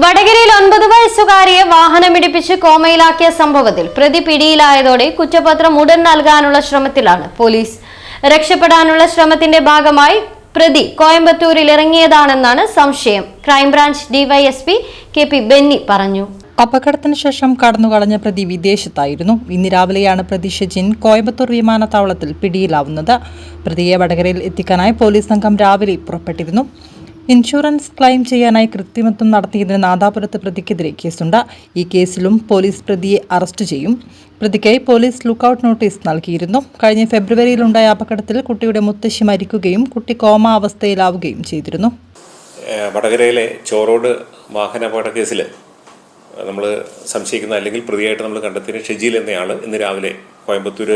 വടകരയിൽ ഒൻപത് വയസ്സുകാരിയെ വാഹനമിടിപ്പിച്ച് കോമയിലാക്കിയ സംഭവത്തിൽ പ്രതി പിടിയിലായതോടെ കുറ്റപത്രം ഉടൻ നൽകാനുള്ള ശ്രമത്തിലാണ് പോലീസ്. രക്ഷപ്പെടാനുള്ള ശ്രമത്തിന്റെ ഭാഗമായി പ്രതി കോയമ്പത്തൂരിൽ ഇറങ്ങിയതാണെന്നാണ് സംശയം. Crime branch DYSP K P Benny പറഞ്ഞു. അപകടത്തിന് ശേഷം കടന്നുകളഞ്ഞ പ്രതി വിദേശത്തായിരുന്നു. ഇന്ന് രാവിലെയാണ് പ്രതി ഷെജിൻ കോയമ്പത്തൂർ വിമാനത്താവളത്തിൽ പിടിയിലാവുന്നത്. പ്രതിയെ വടകരയിൽ എത്തിക്കാനായി പോലീസ് സംഘം രാവിലെ പുറപ്പെട്ടിരുന്നു. ഇൻഷുറൻസ് ക്ലെയിം ചെയ്യാനായി കൃത്രിമത്വം നടത്തിയതിന് നാദാപുരത്ത് പ്രതിക്കെതിരെ കേസുണ്ട്. ഈ കേസിലും പോലീസ് പ്രതിയെ അറസ്റ്റ് ചെയ്യും. പ്രതിക്കായി പോലീസ് ലുക്കൌട്ട് നോട്ടീസ് നൽകിയിരുന്നു. കഴിഞ്ഞ ഫെബ്രുവരിയിലുണ്ടായ അപകടത്തിൽ കുട്ടിയുടെ മുത്തശ്ശി മരിക്കുകയും കുട്ടി കോമ അവസ്ഥയിലാവുകയും ചെയ്തിരുന്നു. വടകരയിലെ ചോറോഡ് വാഹനാപകട കേസിൽ നമ്മൾ സംശയിക്കുന്ന അല്ലെങ്കിൽ പ്രതിയായിട്ട് നമ്മൾ കണ്ടെത്തിയ ഷെജിൽ എന്നയാൾ ഇന്ന് രാവിലെ കോയമ്പത്തൂർ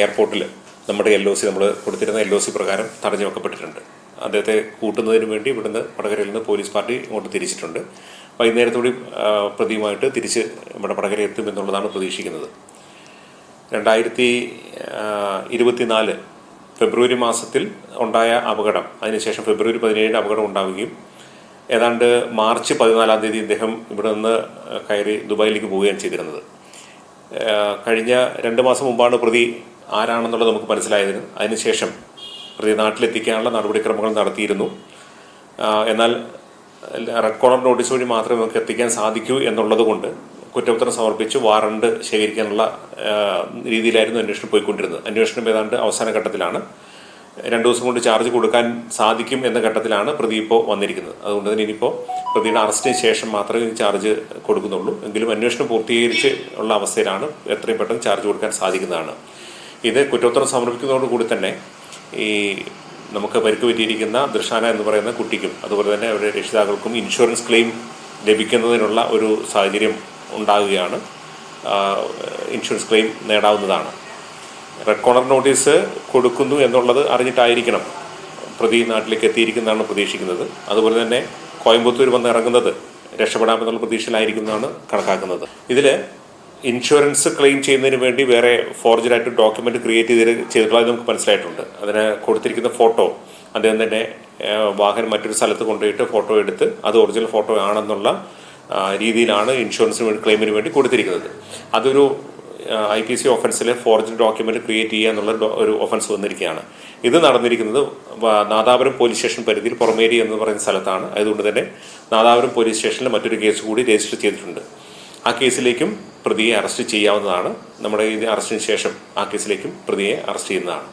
എയർപോർട്ടിൽ നമ്മുടെ എൽ ഒ സി നമ്മൾ കൊടുത്തിരുന്ന എൽ ഒ സി പ്രകാരം തടഞ്ഞു വെക്കപ്പെട്ടിട്ടുണ്ട് അദ്ദേഹത്തെ കൂട്ടുന്നതിന് വേണ്ടി ഇവിടുന്ന് വടകരയിൽ നിന്ന് പോലീസ് പാർട്ടി ഇങ്ങോട്ട് തിരിച്ചിട്ടുണ്ട്. വൈകുന്നേരത്തോടെ പ്രതിയുമായിട്ട് തിരിച്ച് ഇവിടെ വടകര എത്തും എന്നുള്ളതാണ് പ്രതീക്ഷിക്കുന്നത്. രണ്ടായിരത്തി ഇരുപത്തിനാല് ഫെബ്രുവരി മാസത്തിൽ ഉണ്ടായ അപകടം അതിനുശേഷം ഫെബ്രുവരി പതിനേഴിന് അപകടം ഉണ്ടാവുകയും ഏതാണ്ട് മാർച്ച് പതിനാലാം തീയതി ഇദ്ദേഹം ഇവിടെ നിന്ന് കയറി ദുബായിലേക്ക് പോവുകയാണ് ചെയ്തിരുന്നത്. കഴിഞ്ഞ രണ്ട് മാസം മുമ്പാണ് പ്രതി ആരാണെന്നുള്ളത് നമുക്ക് മനസ്സിലായതിന്. അതിനുശേഷം നാട്ടിലെത്തിക്കാനുള്ള നടപടിക്രമങ്ങൾ നടത്തിയിരുന്നു. എന്നാൽ റെഡ് കോർണർ നോട്ടീസ് വഴി മാത്രമേ നമുക്ക് എത്തിക്കാൻ സാധിക്കൂ എന്നുള്ളതുകൊണ്ട് കുറ്റപത്രം സമർപ്പിച്ച് വാറണ്ട് ശേഖരിക്കാനുള്ള രീതിയിലായിരുന്നു അന്വേഷണം പോയിക്കൊണ്ടിരുന്നത്. അന്വേഷണം ഏതാണ്ട് അവസാന ഘട്ടത്തിലാണ്. രണ്ടു ദിവസം കൊണ്ട് ചാർജ് കൊടുക്കാൻ സാധിക്കും എന്ന ഘട്ടത്തിലാണ് പ്രതി ഇപ്പോൾ വന്നിരിക്കുന്നത്. അതുകൊണ്ട് തന്നെ ഇനിയിപ്പോൾ പ്രതിയുടെ അറസ്റ്റിന് ശേഷം മാത്രമേ ചാർജ് കൊടുക്കുന്നുള്ളൂ. എങ്കിലും അന്വേഷണം പൂർത്തീകരിച്ച് ഉള്ള അവസ്ഥയിലാണ് എത്രയും പെട്ടെന്ന് ചാർജ് കൊടുക്കാൻ സാധിക്കുന്നതാണ്. ഇത് കുറ്റപത്രം സമർപ്പിക്കുന്നതോടുകൂടി തന്നെ ഈ നമുക്ക് പരിക്ക് പറ്റിയിരിക്കുന്ന ദൃശാന എന്ന് പറയുന്ന കുട്ടിക്കും അതുപോലെ തന്നെ അവരുടെ രക്ഷിതാക്കൾക്കും ഇൻഷുറൻസ് ക്ലെയിം ലഭിക്കുന്നതിനുള്ള ഒരു സാഹചര്യം ഉണ്ടാകുകയാണ്. ഇൻഷുറൻസ് ക്ലെയിം നേടാവുന്നതാണ്. റെഡ് നോട്ടീസ് കൊടുക്കുന്നു എന്നുള്ളത് അറിഞ്ഞിട്ടായിരിക്കണം പ്രതി നാട്ടിലേക്ക് എത്തിയിരിക്കുന്നതാണ് പ്രതീക്ഷിക്കുന്നത്. അതുപോലെ തന്നെ കോയമ്പത്തൂർ വന്ന് ഇറങ്ങുന്നത് രക്ഷപ്പെടാമെന്നുള്ള പ്രതീക്ഷയിലായിരിക്കുന്നതാണ് കണക്കാക്കുന്നത്. ഇതിൽ ഇൻഷുറൻസ് ക്ലെയിം ചെയ്യുന്നതിന് വേണ്ടി വേറെ ഫോർജറായിട്ട് ഡോക്യുമെന്റ് ക്രിയേറ്റ് ചെയ്ത് ചെയ്തിട്ടുള്ളത് നമുക്ക് മനസ്സിലായിട്ടുണ്ട്. അതിന് കൊടുത്തിരിക്കുന്ന ഫോട്ടോ അദ്ദേഹം തന്നെ വാഹനം മറ്റൊരു സ്ഥലത്ത് കൊണ്ടുപോയിട്ട് ഫോട്ടോ എടുത്ത് അത് ഒറിജിനൽ ഫോട്ടോ ആണെന്നുള്ള രീതിയിലാണ് ഇൻഷുറൻസിന് വേണ്ടി ക്ലെയിമിന് വേണ്ടി കൊടുത്തിരിക്കുന്നത്. അതൊരു ഐ പി സി ഒഫൻസിലെ ഫോർജ് ഡോക്യുമെന്റ് ക്രിയേറ്റ് ചെയ്യുക എന്നുള്ള ഒരു ഒഫൻസ് വന്നിരിക്കുകയാണ്. ഇത് നടന്നിരിക്കുന്നത് നാദാപുരം പോലീസ് സ്റ്റേഷൻ പരിധിയിൽ പുറമേരി എന്ന് പറയുന്ന സ്ഥലത്താണ്. അതുകൊണ്ട് തന്നെ നാദാപുരം പോലീസ് സ്റ്റേഷനിൽ മറ്റൊരു കേസ് കൂടി രജിസ്റ്റർ ചെയ്തിട്ടുണ്ട്. ആ കേസിലേക്കും പ്രതിയെ അറസ്റ്റ് ചെയ്യാവുന്നതാണ്. നമ്മുടെ ഇത് അറസ്റ്റിന് ശേഷം ആ കേസിലേക്കും പ്രതിയെ അറസ്റ്റ് ചെയ്യുന്നതാണ്.